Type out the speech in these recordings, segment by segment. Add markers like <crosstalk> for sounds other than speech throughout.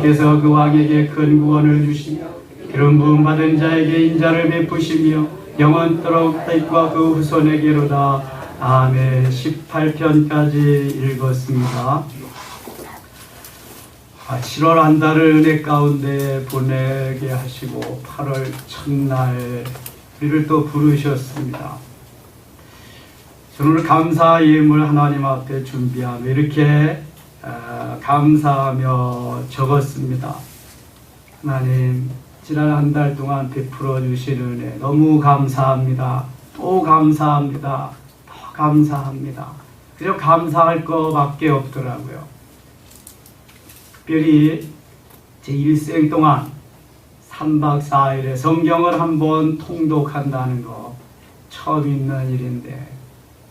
께서 그 왕에게 큰 구원을 주시며 기름 부음 받은 자에게 인자를 베푸시며 영원토록 다윗과 그 후손에게로다 아멘 18편까지 읽었습니다. 아, 7월 한 달을 은혜 가운데 보내게 하시고 8월 첫날 우리를 또 부르셨습니다. 저는 감사 예물 하나님 앞에 준비하며 이렇게 어, 감사하며 적었습니다. 하나님 지난 한 달 동안 베풀어 주신 은혜 너무 감사합니다. 또 감사합니다. 더 감사합니다. 그저 감사할 것밖에 없더라고요. 특별히 제 일생 동안 3박 4일에 성경을 한번 통독한다는 거 처음 있는 일인데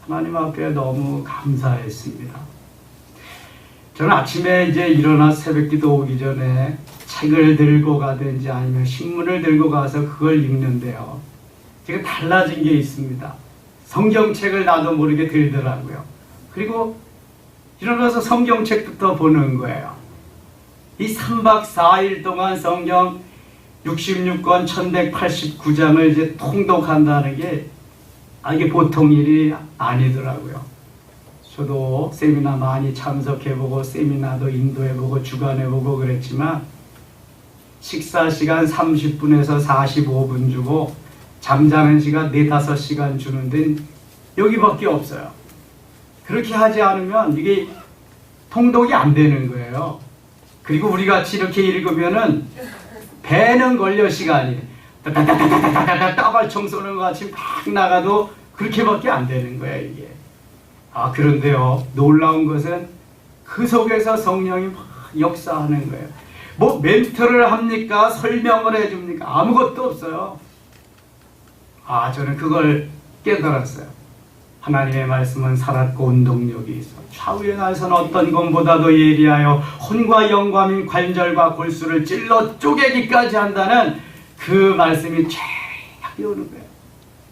하나님 앞에 너무 감사했습니다. 저는 아침에 이제 일어나 새벽기도 오기 전에 책을 들고 가든지 아니면 신문을 들고 가서 그걸 읽는데요. 제가 달라진 게 있습니다. 성경책을 나도 모르게 들더라고요. 그리고 일어나서 성경책부터 보는 거예요. 이 3박 4일 동안 성경 66권 1189장을 이제 통독한다는 게 아, 이게 보통 일이 아니더라고요. 저도 세미나 많이 참석해보고 세미나도 인도해보고 주관해보고 그랬지만 식사 시간 30분에서 45분 주고 잠자는 시간 4, 5시간 주는 데는 여기밖에 없어요. 그렇게 하지 않으면 이게 통독이 안 되는 거예요. 그리고 우리 같이 이렇게 읽으면은 배는 걸려 시간이 따따따따따따따 따발 청소는 것 같이 막 나가도 그렇게밖에 안 되는 거예요 이게. 아 그런데요 놀라운 것은 그 속에서 성령이 막 역사하는 거예요. 뭐 멘트를 합니까? 설명을 해줍니까? 아무것도 없어요. 아 저는 그걸 깨달았어요. 하나님의 말씀은 살았고 운동력이 있어. 좌우의 날선 어떤 것보다도 예리하여 혼과 영감인 관절과 골수를 찔러 쪼개기까지 한다는 그 말씀이 죄악이 오는 거예요.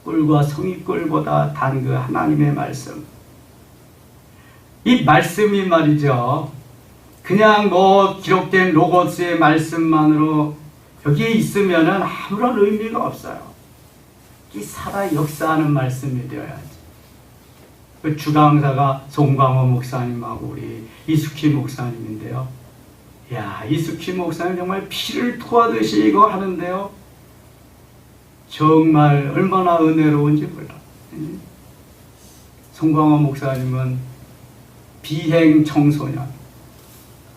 꿀과 성의꿀보다 단 그 하나님의 말씀. 이 말씀이 말이죠. 그냥 뭐 기록된 로고스의 말씀만으로 여기에 있으면은 아무런 의미가 없어요. 이 살아 역사하는 말씀이 되어야지. 그 주강사가 송광호 목사님하고 우리 이숙희 목사님인데요. 야, 이숙희 목사님 정말 피를 토하듯이 이거 하는데요. 정말 얼마나 은혜로운지 몰라. 송광호 목사님은 비행 청소년,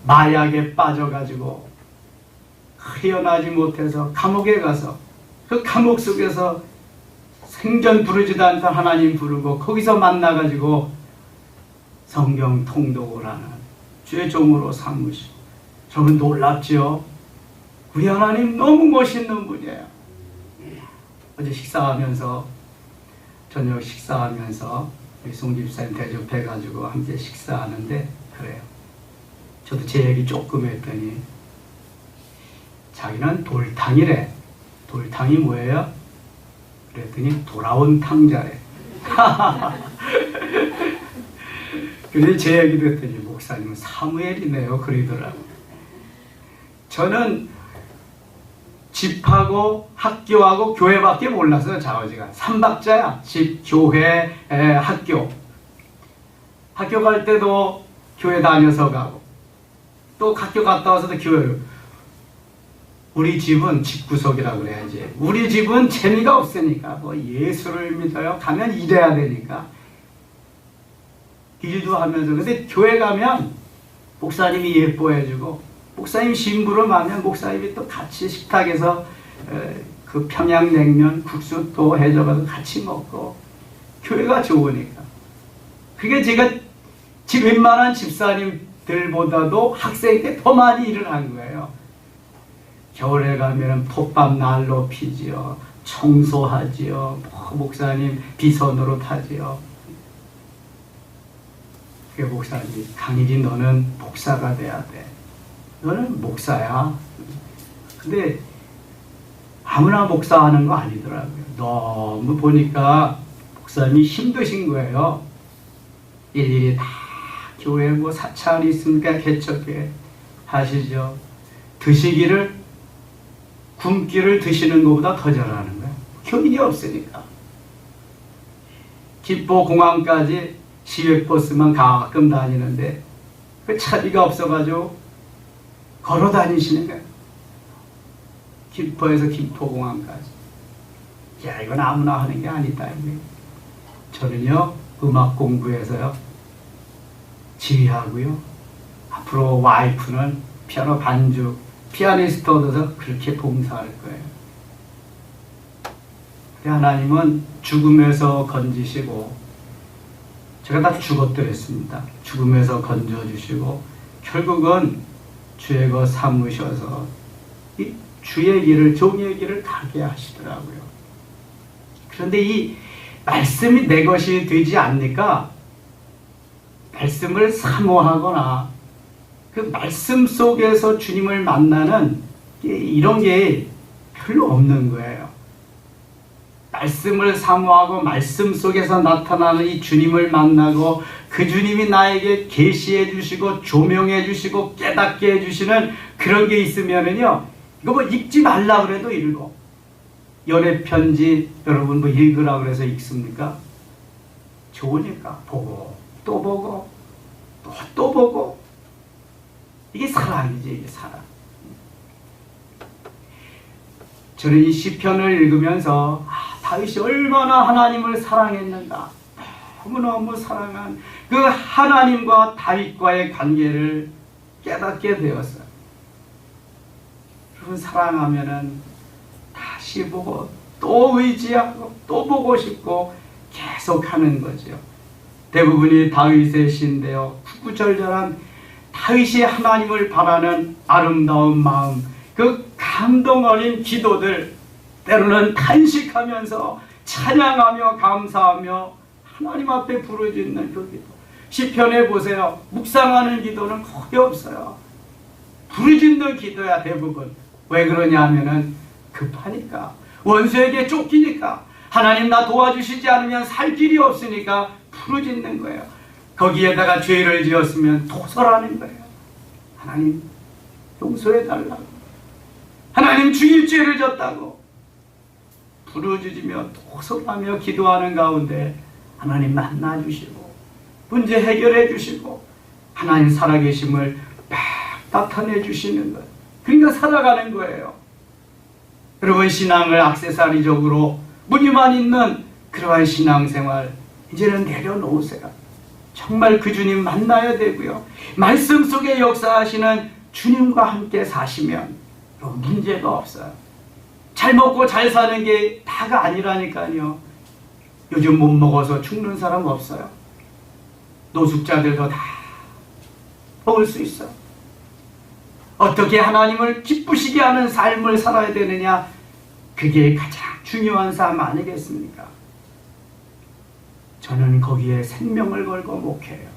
마약에 빠져가지고 헤어나지 못해서 감옥에 가서 그 감옥 속에서 생전 부르지도 않던 하나님 부르고 거기서 만나가지고 성경 통독을 하는 주의 종으로 삼으시고 저는 놀랍지요. 우리 하나님 너무 멋있는 분이에요. 어제 식사하면서 저녁 식사하면서 송 집사님 대접해가지고 함께 식사하는데 그래요. 저도 제 얘기 조금 했더니 자기는 돌탕이래. 돌탕이 뭐예요? 그랬더니 돌아온 탕자래. <laughs> 근데 제 얘기 듣더니 목사님은 사무엘이네요. 그러더라고. 저는 집하고 학교하고 교회밖에 몰라서 자어지가 삼박자야. 집, 교회, 에, 학교. 학교 갈 때도 교회 다녀서 가고 또 학교 갔다 와서도 교회. 우리 집은 집구석이라고 그래야지. 우리 집은 재미가 없으니까 뭐 예수를 믿어요. 가면 일해야 되니까 일도 하면서 근데 교회 가면 목사님이 예뻐해주고 목사님 신부를 만면 목사님이 또 같이 식탁에서 에, 그 평양냉면 국수 또 해줘가지고 같이 먹고 교회가 좋으니까 그게 제가 집 웬만한 집사님들보다도 학생 때 더 많이 한 거예요. 겨울에 가면 톱밥 난로 피지요. 청소하지요. 뭐 목사님 비서노로 타지요. 그 목사님 강일이 너는 목사가 돼야 돼. 너는 목사야. 근데 아무나 목사하는 거 아니더라고요. 너무 보니까 목사님이 힘드신 거예요. 일일이 다 교회 뭐 사찰이 있으니까 개척해 하시죠. 드시기를 굶기를 드시는 것보다 더 잘하는 거야. 교인이 없으니까. 기포 공항까지 시외버스만 가끔 다니는데 그 차비가 없어가지고 걸어 다니시는 거야. 김포에서 김포공항까지. 야, 이건 아무나 하는 게 아니다. 이게. 저는요, 음악 공부해서요, 지휘하고요, 앞으로 와이프는 피아노 반주, 피아니스트 얻어서 그렇게 봉사할 거예요. 하나님은 죽음에서 건지시고, 제가 다 죽었더랬습니다. 죽음에서 건져주시고, 결국은 주의 것 삼으셔서, 이 주의 길을, 종의 길을 가게 하시더라고요. 그런데 이 말씀이 내 것이 되지 않니까 말씀을 사모하거나 그 말씀 속에서 주님을 만나는 이런 게 별로 없는 거예요. 말씀을 사모하고 말씀 속에서 나타나는 이 주님을 만나고 그 주님이 나에게 계시해 주시고 조명해 주시고 깨닫게 해 주시는 그런 게 있으면은요. 이거 뭐 읽지 말라 그래도 읽어. 연애 편지 여러분 뭐 읽으라 그래서 읽습니까? 좋으니까 보고 또 보고 또, 또 보고 이게 사랑이지 이게 사랑. 저는 이 시편을 읽으면서 아, 다윗이 얼마나 하나님을 사랑했는가 너무너무 사랑한 그 하나님과 다윗과의 관계를 깨닫게 되었어요. 여러분 사랑하면은 다시 보고 또 의지하고 또 보고 싶고 계속 하는 거죠. 대부분이 다윗의 시인데요. 구구절절한 다윗이 하나님을 바라는 아름다운 마음, 그 감동 어린 기도들, 때로는 탄식하면서 찬양하며 감사하며 하나님 앞에 부르짖는 그 기도. 시편에 보세요. 묵상하는 기도는 거의 없어요. 부르짖는 기도야 대부분. 왜 그러냐 하면은 급하니까 원수에게 쫓기니까 하나님 나 도와주시지 않으면 살 길이 없으니까 부르짖는 거예요. 거기에다가 죄를 지었으면 도설하는 거예요. 하나님 용서해 달라고. 하나님 죽일 죄를 졌다고. 부르짖으며 도설하며 기도하는 가운데 하나님 만나 주시고 문제 해결해 주시고 하나님 살아계심을 막 나타내 주시는 것. 그러니까 살아가는 거예요. 여러분 신앙을 악세사리적으로 무늬만 있는 그러한 신앙생활 이제는 내려놓으세요. 정말 그 주님 만나야 되고요. 말씀 속에 역사하시는 주님과 함께 사시면 문제가 없어요. 잘 먹고 잘 사는 게 다가 아니라니까요. 요즘 못 먹어서 죽는 사람 없어요. 노숙자들도 다 먹을 수 있어. 어떻게 하나님을 기쁘시게 하는 삶을 살아야 되느냐? 그게 가장 중요한 삶 아니겠습니까? 저는 거기에 생명을 걸고 목해요.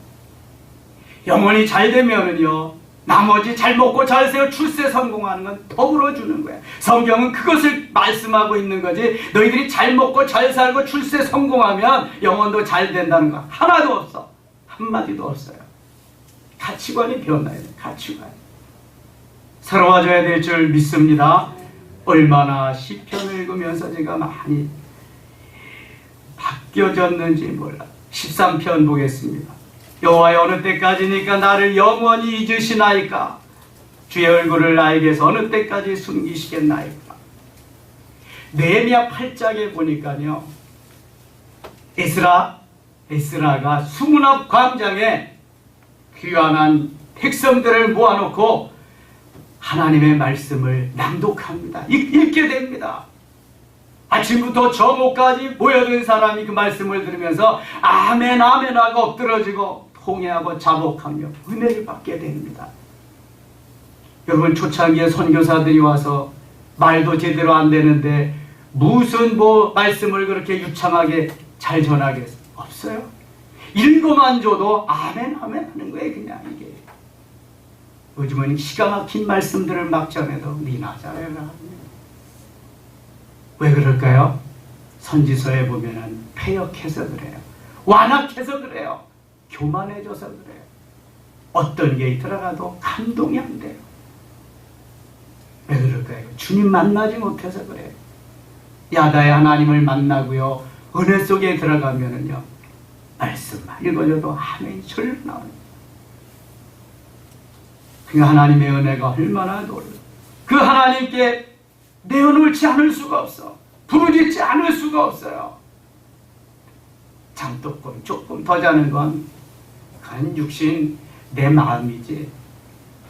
영혼이 잘 되면은요, 나머지 잘 먹고 잘 세워 출세 성공하는 건 더불어 주는 거야. 성경은 그것을 말씀하고 있는 거지. 너희들이 잘 먹고 잘 살고 출세 성공하면 영혼도 잘 된다는 거 하나도 없어. 한마디도 없어요. 가치관이 변화해야 돼. 가치관. 새로워져야 될 줄 믿습니다. 얼마나 시편을 읽으면서 제가 많이 바뀌어졌는지 몰라. 13편 보겠습니다. 여호와여 어느 때까지니까 나를 영원히 잊으시나이까 주의 얼굴을 나에게서 어느 때까지 숨기시겠나이까 네미야 8장에 보니까요 에스라 에스라가 수문 앞 광장에 귀환한 백성들을 모아놓고 하나님의 말씀을 낭독합니다. 읽, 읽게 됩니다. 아침부터 저목까지 모여든 사람이 그 말씀을 들으면서 아멘 아멘 하고 엎드러지고 통회하고 자복하며 은혜를 받게 됩니다. 여러분 초창기에 선교사들이 와서 말도 제대로 안 되는데 무슨 뭐 말씀을 그렇게 유창하게 잘 전하겠어요? 없어요. 읽고만 줘도 아멘 아멘 하는 거예요 그냥 이게. 요즘은 기가 막힌 말씀들을 막 전해도 잘해라. 왜 그럴까요? 선지서에 보면은 폐역해서 그래요. 완악해서 그래요. 교만해져서 그래요. 어떤 게 들어가도 감동이 안 돼요. 거예요. 주님 만나지 못해서 그래요. 야다의 하나님을 만나고요. 은혜 속에 들어가면은요. 말씀만 읽어줘도 아멘이 절로 나와요. 그 하나님의 은혜가 얼마나 놀라. 그 하나님께 내어놓지 않을 수가 없어. 부르짖지 않을 수가 없어요. 잠도금 조금 더 자는 건 간 육신 내 마음이지.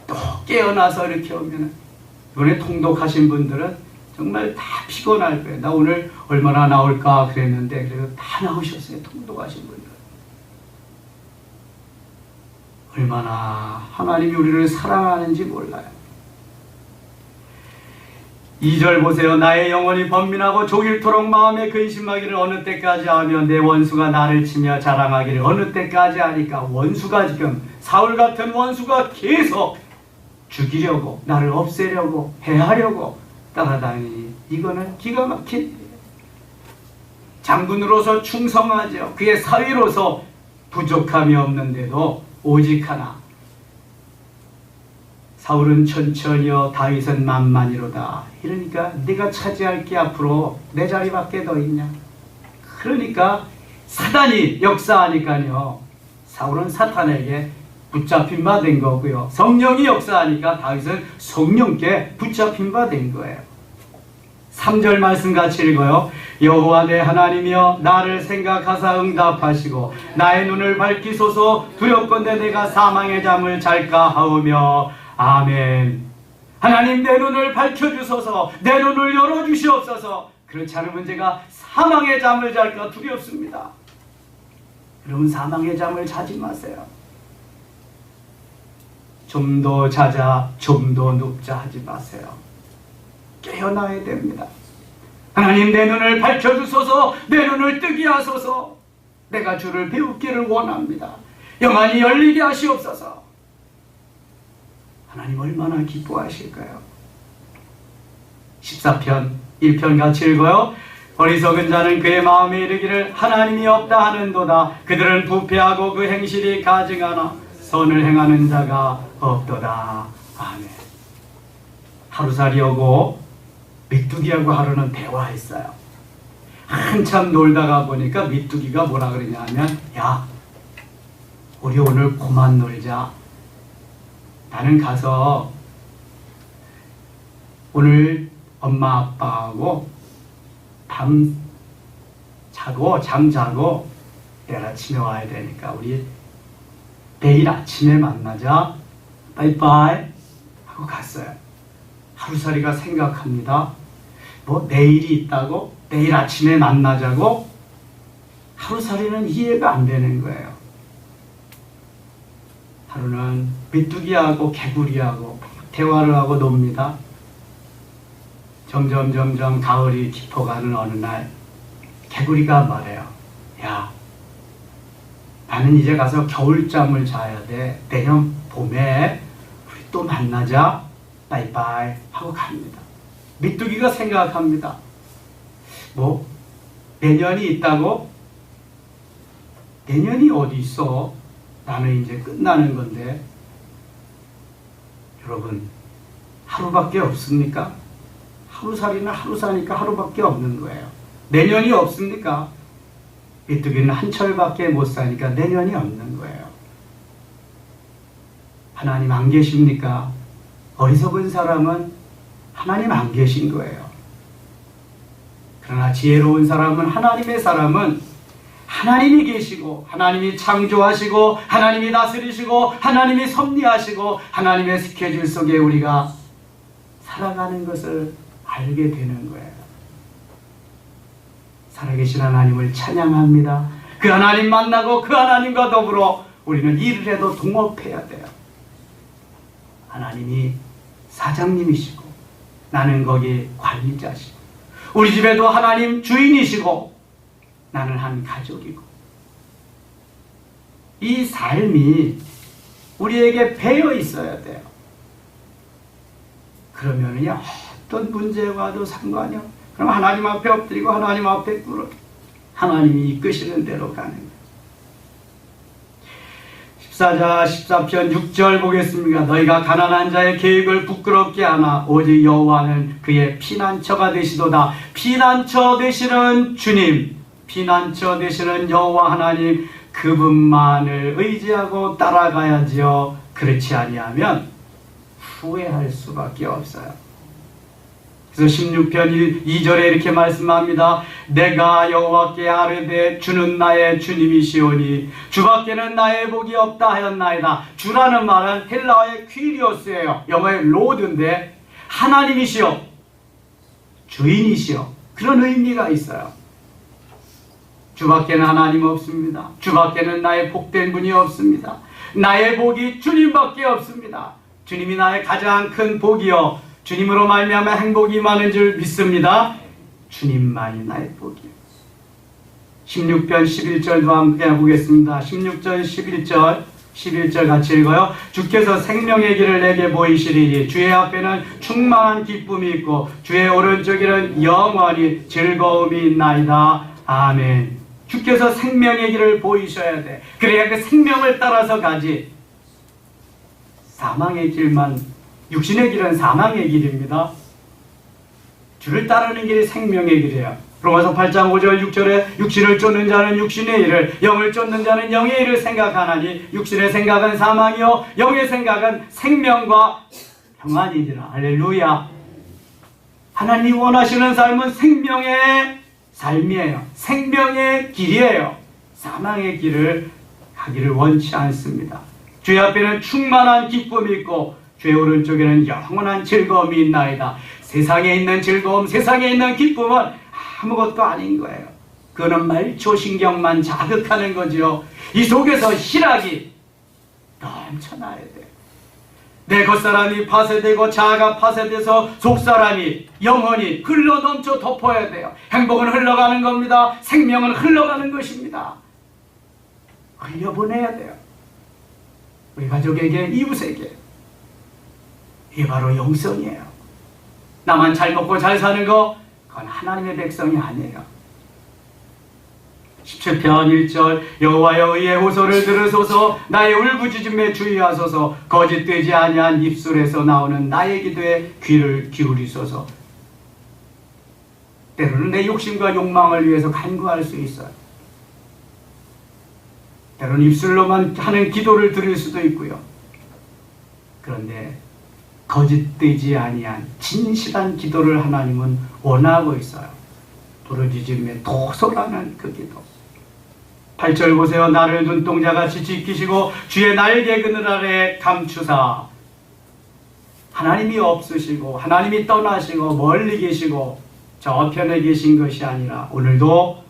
또 깨어나서 이렇게 오면 이번에 통독하신 분들은 정말 다 피곤할 거예요. 나 오늘 얼마나 나올까 그랬는데 그래도 다 나오셨어요. 통독하신 분들. 얼마나 하나님이 우리를 사랑하는지 몰라요. 2절 보세요. 나의 영혼이 번민하고 종일토록 마음에 근심하기를 어느 때까지 하며 내 원수가 나를 치며 자랑하기를 어느 때까지 하니까 원수가 지금 사울 같은 원수가 계속 죽이려고 나를 없애려고 해하려고 따라다니니 이거는 기가 막힌. 장군으로서 충성하죠. 그의 사위로서 부족함이 없는데도 오직 하나 사울은 천천히요 다윗은 만만이로다. 이러니까 네가 차지할 게 앞으로 내 자리밖에 더 있냐. 그러니까 사단이 역사하니까요. 사울은 사탄에게 붙잡힌 바 된 거고요. 성령이 역사하니까 다윗은 성령께 붙잡힌 바 된 거예요. 3절 말씀 같이 읽어요. 여호와 내 하나님이여 나를 생각하사 응답하시고 나의 눈을 밝히소서 두렵건대 내가 사망의 잠을 잘까 하오며 아멘. 하나님 내 눈을 밝혀주소서 내 눈을 열어주시옵소서 그렇지 않으면 제가 사망의 잠을 잘까 두렵습니다. 여러분 사망의 잠을 자지 마세요. 좀 더 자자 좀 더 눕자 하지 마세요. 깨어나야 됩니다. 하나님 내 눈을 밝혀주소서 내 눈을 뜨게 하소서 내가 주를 배우기를 원합니다. 영안이 열리게 하시옵소서 하나님 얼마나 기뻐하실까요? 14편 1편 같이 읽어요. 어리석은 자는 그의 마음에 이르기를 하나님이 없다 하는도다. 그들은 부패하고 그 행실이 가증하나 선을 행하는 자가 없도다. 아멘. 하루살이 오고 미뚜기하고 하루는 대화했어요. 한참 놀다가 보니까 미뚜기가 뭐라 그러냐면 야 우리 오늘 그만 놀자. 나는 가서 오늘 엄마 아빠하고 밤 자고 잠 자고 내일 아침에 와야 되니까 우리 내일 아침에 만나자 빠이빠이 하고 갔어요. 하루살이가 생각합니다. 뭐 내일이 있다고 내일 아침에 만나자고 하루살이는 이해가 안 되는 거예요. 하루는 메뚜기하고 개구리하고 대화를 하고 놉니다. 점점 점점 가을이 깊어가는 어느 날 개구리가 말해요. 야, 나는 이제 가서 겨울잠을 자야 돼. 내년 봄에 우리 또 만나자. 빠이빠이 하고 갑니다. 메뚜기가 생각합니다. 뭐 내년이 있다고? 내년이 어디 있어? 나는 이제 끝나는 건데 여러분 하루밖에 없습니까? 하루살이는 하루 사니까 하루밖에 없는 거예요. 내년이 없습니까? 메뚜기는 한철밖에 못 사니까 내년이 없는 거예요. 하나님 안 계십니까? 어리석은 사람은 하나님 안 계신 거예요. 그러나 지혜로운 사람은 하나님의 사람은 하나님이 계시고 하나님이 창조하시고 하나님이 다스리시고 하나님이 섭리하시고 하나님의 스케줄 속에 우리가 살아가는 것을 알게 되는 거예요. 살아계신 하나님을 찬양합니다. 그 하나님 만나고 그 하나님과 더불어 우리는 일을 해도 동업해야 돼요. 하나님이 사장님이시고 나는 거기 관리자시고 우리 집에도 하나님 주인이시고 나는 한 가족이고 이 삶이 우리에게 배어 있어야 돼요. 그러면은요 어떤 문제와도 상관이 없. 그럼 하나님 앞에 엎드리고 하나님 앞에 꿇어 하나님이 이끄시는 대로 가는 거예요. 사자 14편 6절 보겠습니다. 너희가 가난한 자의 계획을 부끄럽게 하나 오직 여호와는 그의 피난처가 되시도다. 피난처 되시는 주님, 피난처 되시는 여호와 하나님 그분만을 의지하고 따라가야지요. 그렇지 아니하면 후회할 수밖에 없어요. 그래서 16편 1, 2절에 이렇게 말씀합니다. 내가 여호와께 아뢰되 주는 나의 주님이시오니 주밖에는 나의 복이 없다 하였나이다. 주라는 말은 헬라어의 퀴리오스예요. 영어의 로드인데 하나님이시오. 주인이시오. 그런 의미가 있어요. 주밖에는 하나님 없습니다. 주밖에는 나의 복된 분이 없습니다. 나의 복이 주님밖에 없습니다. 주님이 나의 가장 큰 복이요. 주님으로 말미암아 행복이 많은 줄 믿습니다. 주님만이 나의 복이요. 16편 11절도 함께 보겠습니다. 16절 11절 11절 같이 읽어요. 주께서 생명의 길을 내게 보이시리니 주의 앞에는 충만한 기쁨이 있고 주의 오른쪽에는 영원히 즐거움이 있나이다. 아멘. 주께서 생명의 길을 보이셔야 돼. 그래야 그 생명을 따라서 가지. 사망의 길만 육신의 길은 사망의 길입니다. 주를 따르는 길이 생명의 길이에요. 로마서 8장 5절 6절에 육신을 쫓는 자는 육신의 일을 영을 쫓는 자는 영의 일을 생각하나니 육신의 생각은 사망이요 영의 생각은 생명과 평안이니라. 할렐루야. 하나님이 원하시는 삶은 생명의 삶이에요. 생명의 길이에요. 사망의 길을 가기를 원치 않습니다. 주의 앞에는 충만한 기쁨이 있고 주의 오른쪽에는 영원한 즐거움이 있나이다. 세상에 있는 즐거움, 세상에 있는 기쁨은 아무것도 아닌 거예요. 그거는 말초신경만 자극하는 거지요. 이 속에서 희락이 넘쳐나야 돼. 내 겉사람이 파쇄되고 자아가 파쇄돼서 속사람이 영원히 흘러 넘쳐 덮어야 돼요. 행복은 흘러가는 겁니다. 생명은 흘러가는 것입니다. 흘려보내야 돼요. 우리 가족에게, 이웃에게. 이게 바로 영성이에요. 나만 잘 먹고 잘 사는 거, 그건 하나님의 백성이 아니에요. 17편 1절 여호와여 의의 호소를 들으소서 나의 울부짖음에 주의하소서 거짓되지 아니한 입술에서 나오는 나의 기도에 귀를 기울이소서 때로는 내 욕심과 욕망을 위해서 간구할 수 있어요. 때로는 입술로만 하는 기도를 들을 수도 있고요. 그런데 거짓되지 아니한 진실한 기도를 하나님은 원하고 있어요. 부르짖음에 도소라는 그 기도. 8절 보세요. 나를 눈동자같이 지키시고 주의 날개 그늘 아래 감추사. 하나님이 없으시고 하나님이 떠나시고 멀리 계시고 저편에 계신 것이 아니라 오늘도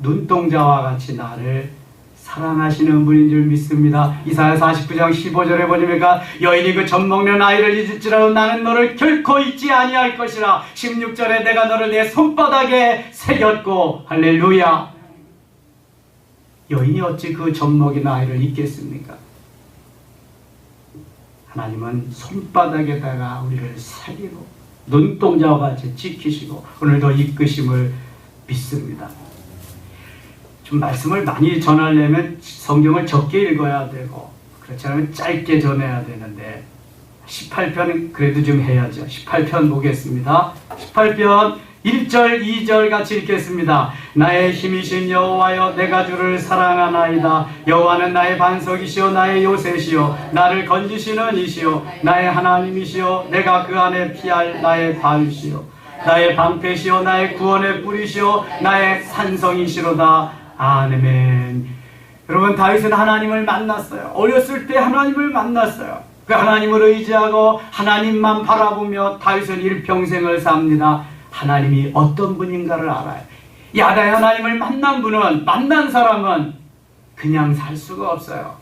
눈동자와 같이 나를 사랑하시는 분인 줄 믿습니다. 이사야 49장 15절에 보니까 여인이 그 젖 먹는 아이를 잊을지라도 나는 너를 결코 잊지 아니할 것이라 16절에 내가 너를 내 손바닥에 새겼고 할렐루야 여인이 어찌 그 젖먹인 아이를 잊겠습니까? 하나님은 손바닥에다가 우리를 새기고 눈동자와 같이 지키시고 오늘도 이끄심을 믿습니다. 좀 말씀을 많이 전하려면 성경을 적게 읽어야 되고 그렇지 않으면 짧게 전해야 되는데 18편은 그래도 좀 해야죠. 18편 보겠습니다. 18편 1절, 2절 같이 읽겠습니다. 나의 힘이신 여호와여 내가 주를 사랑하나이다. 여호와는 나의 반석이시요 나의 요새시요 나를 건지시는 이시요 나의 하나님이시요 내가 그 안에 피할 나의 바위시요 나의 방패시요 나의 구원의 뿌리시요 나의 산성이시로다. 아멘. 여러분 다윗은 하나님을 만났어요. 어렸을 때 하나님을 만났어요. 그 하나님을 의지하고 하나님만 바라보며 다윗은 일평생을 삽니다. 하나님이 어떤 분인가를 알아요. 야다의 하나님을 만난 분은 만난 사람은 그냥 살 수가 없어요.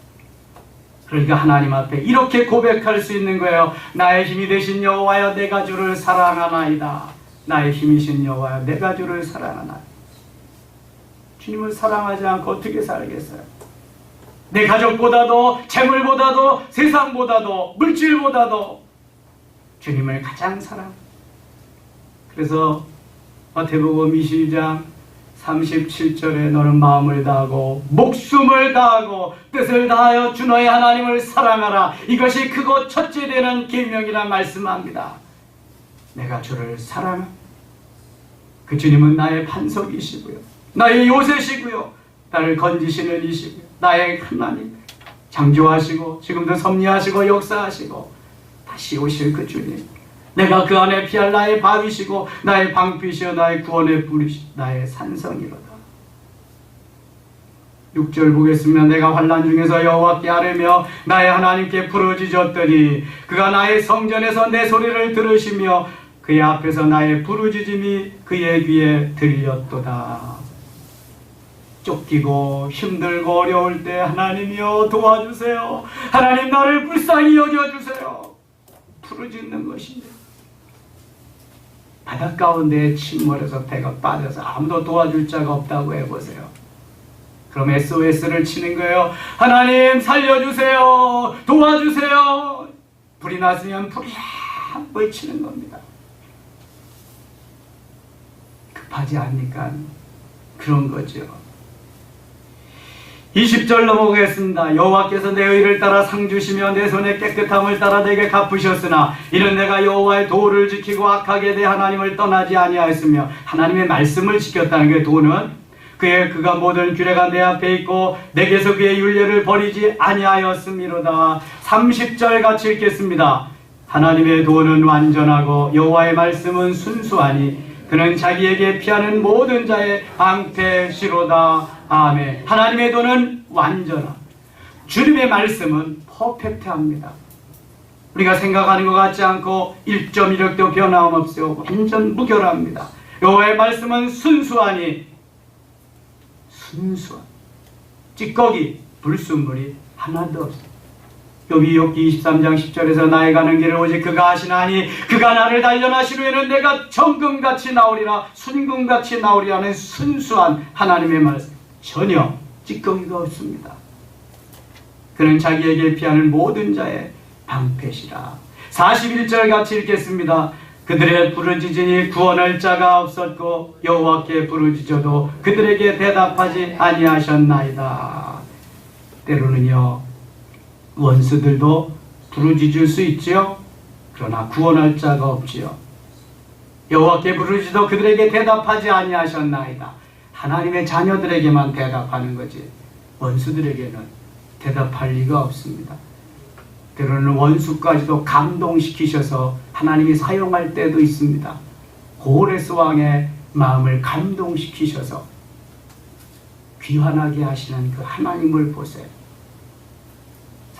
그러니까 하나님 앞에 이렇게 고백할 수 있는 거예요. 나의 힘이 되신 여호와여 내가 주를 사랑하나이다. 나의 힘이신 여호와여 내가 주를 사랑하나이다. 주님을 사랑하지 않고 어떻게 살겠어요? 내 가족보다도 재물보다도 세상보다도 물질보다도 주님을 가장 사랑. 그래서 마태복음 22장 37절에 너는 마음을 다하고 목숨을 다하고 뜻을 다하여 주 너의 하나님을 사랑하라. 이것이 크고 첫째 되는 계명이라 말씀합니다. 내가 주를 사랑하. 그 주님은 나의 반석이시고요. 나의 요새시고요. 나를 건지시는 이시고요. 나의 하나님. 창조하시고 지금도 섭리하시고 역사하시고 다시 오실 그 주님. 내가 그 안에 피할 나의 바위시고 나의 방피시여 나의 구원의 뿌리시 나의 산성이로다. 6절 보겠으면 내가 환란 중에서 여호와께 아뢰며 나의 하나님께 부르짖었더니 그가 나의 성전에서 내 소리를 들으시며 그의 앞에서 나의 부르짖음이 그의 귀에 들렸도다. 쫓기고 힘들고 어려울 때 하나님이여 도와주세요. 하나님 나를 불쌍히 여겨주세요. 부르짖는 것입니다. 바닷 가운데 침몰해서 배가 빠져서 아무도 도와줄 자가 없다고 해보세요. 그럼 SOS를 치는 거예요. 하나님 살려주세요. 도와주세요. 불이 났으면 불이야 외치는 겁니다. 급하지 않니까 그런 거죠. 20절 넘어가겠습니다. 여호와께서 내 의를 따라 상 주시며 내 손의 깨끗함을 따라 내게 갚으셨으나 이는 내가 여호와의 도를 지키고 악하게 대 하나님을 떠나지 아니하였으며 하나님의 말씀을 지켰다는 게 도는 그의 그가 모든 규례가 내 앞에 있고 내게서 그의 윤례를 버리지 아니하였음이로다. 30절 같이 읽겠습니다. 하나님의 도는 완전하고 여호와의 말씀은 순수하니 그는 자기에게 피하는 모든 자의 방패시로다. 아멘. 하나님의 도는 완전하. 주님의 말씀은 퍼펙트합니다. 우리가 생각하는 것 같지 않고 1.1력도 변함없어 완전 무결합니다. 여호와의 말씀은 순수하니 순수한 찌꺼기 불순물이 하나도 없습니다. 여기 욥기 23장 10절에서 나의 가는 길을 오직 그가 하시나니 그가 나를 단련하시루에는 내가 정금같이 나오리라 순금같이 나오리라는 순수한 하나님의 말씀 전혀 찌꺼기가 없습니다. 그는 자기에게 피하는 모든 자의 방패시라 41절 같이 읽겠습니다. 그들의 부르짖으니 구원할 자가 없었고 여호와께 부르짖어도 그들에게 대답하지 아니하셨나이다. 때로는요 원수들도 부르짖을 수 있지요. 그러나 구원할 자가 없지요. 여호와께 부르짖어 그들에게 대답하지 아니하셨나이다. 하나님의 자녀들에게만 대답하는 거지 원수들에게는 대답할 리가 없습니다. 때로는 원수까지도 감동시키셔서 하나님이 사용할 때도 있습니다. 고레스 왕의 마음을 감동시키셔서 귀환하게 하시는 그 하나님을 보세요.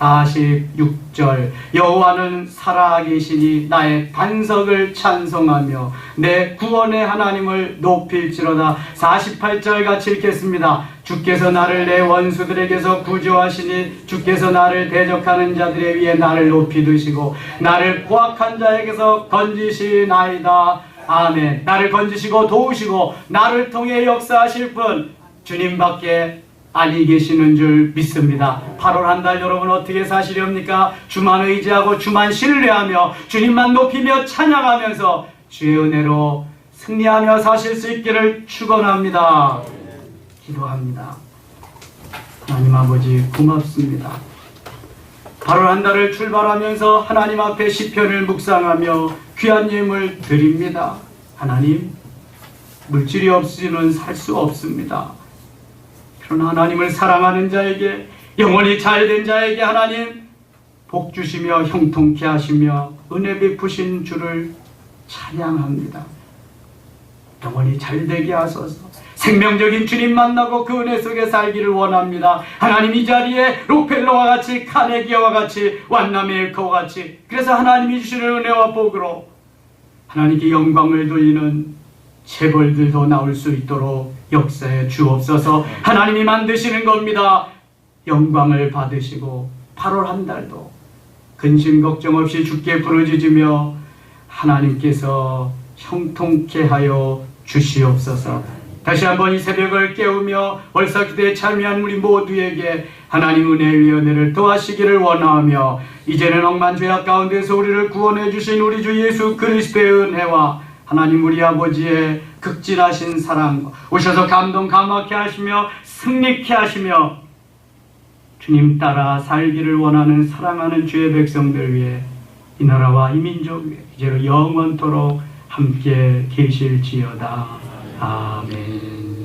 46절. 여호와는 살아계시니 나의 반석을 찬송하며 내 구원의 하나님을 높일지로다. 48절 같이 읽겠습니다. 주께서 나를 내 원수들에게서 구조하시니 주께서 나를 대적하는 자들에 위해 나를 높이 드시고 나를 포악한 자에게서 건지시나이다. 아멘. 나를 건지시고 도우시고 나를 통해 역사하실 분 주님밖에 아니 계시는 줄 믿습니다. 8월 한 달 여러분 어떻게 사시렵니까? 주만 의지하고 주만 신뢰하며 주님만 높이며 찬양하면서 주의 은혜로 승리하며 사실 수 있기를 축원합니다. 기도합니다. 하나님 아버지 고맙습니다. 8월 한 달을 출발하면서 하나님 앞에 시편을 묵상하며 귀한 예물 드립니다. 하나님 물질이 없이는 살 수 없습니다. 그러나 하나님을 사랑하는 자에게 영원히 잘된 자에게 하나님 복 주시며 형통케 하시며 은혜 베푸신 주를 찬양합니다. 영원히 잘되게 하소서. 생명적인 주님 만나고 그 은혜 속에 살기를 원합니다. 하나님 이 자리에 로펠러와 같이 카네기와 같이 완나메이커와 같이 그래서 하나님이 주시는 은혜와 복으로 하나님께 영광을 돌리는 재벌들도 나올 수 있도록 역사에 주옵소서 하나님이 만드시는 겁니다. 영광을 받으시고 8월 한 달도 근심 걱정 없이 주께 부르짖으며 하나님께서 형통케 하여 주시옵소서. 다시 한번 이 새벽을 깨우며 월사기도에 참여한 우리 모두에게 하나님 은혜의 은혜를 더하시기를 원하며 이제는 억만 죄악 가운데서 우리를 구원해 주신 우리 주 예수 그리스도의 은혜와 하나님 우리 아버지의 극진하신 사랑 오셔서 감동 감화케 하시며 승리케 하시며 주님 따라 살기를 원하는 사랑하는 주의 백성들 위해 이 나라와 이 민족 위에 이제로 영원토록 함께 계실지어다. 아멘.